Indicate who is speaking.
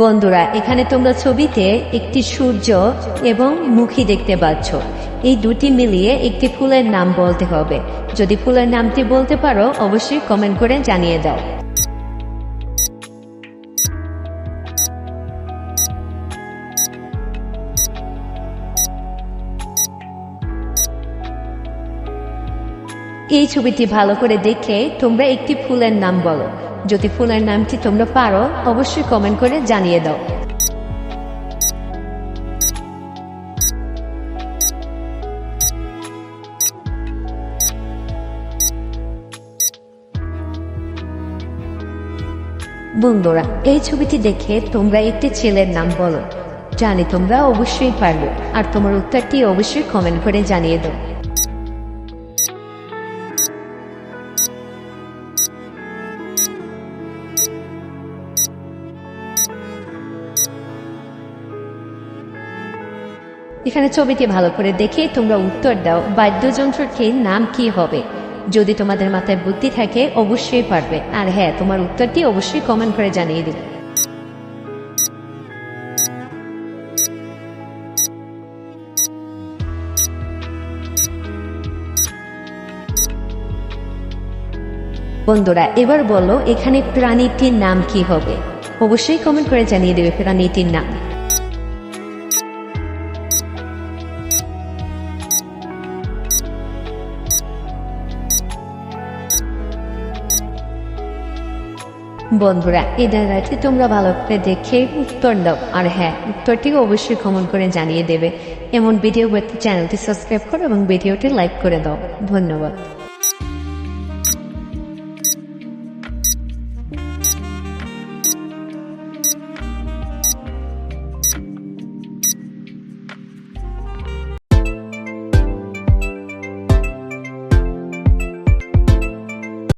Speaker 1: বন্ধুরা, এখানে তোমরা ছবিতে একটি সূর্য এবং মুখী দেখতে পাচ্ছ। এই দুটি মিলিয়ে একটি ফুলের নাম বলতে হবে। যদি ফুলের নামটি বলতে পারো, অবশ্যই কমেন্ট করে জানিয়ে দাও। এই ছবিটি ভালো করে দেখে তোমরা একটি ফুলের নাম বলো। যদি ফুলের নামটি তোমরা পারো, অবশ্যই কমেন্ট করে জানিয়ে দাও। বন্ধুরা, এই ছবিটি দেখে তোমরা একটি ছেলের নাম বলো। জানি তোমরা অবশ্যই পারবে, আর তোমার উত্তরটি অবশ্যই কমেন্ট করে জানিয়ে দাও। এখানে ছবিটি ভালো করে দেখে তোমরা উত্তর দাও, বাদ্যযন্ত্রটির নাম কি হবে? যদি তোমাদের মাথায় বুদ্ধি থাকে, অবশ্যই পারবে। আর হ্যাঁ তোমার উত্তরটি অবশ্যই কমেন্ট করে জানিয়ে দিবে। বন্ধুরা, এবার বলো, এখানে প্রাণীটির নাম কি হবে? অবশ্যই কমেন্ট করে জানিয়ে দেবে প্রাণীটির নাম। বন্ধুরা এই ডায়রাটি তোমরা ভালো করে দেখে উত্তর দাও। আর হ্যাঁ উত্তরটি অবশ্যই কমেন্ট করে জানিয়ে দেবে। এমন ভিডিও চ্যানেলটি সাবস্ক্রাইব করো এবং ভিডিওটি লাইক করে দাও। ধন্যবাদ।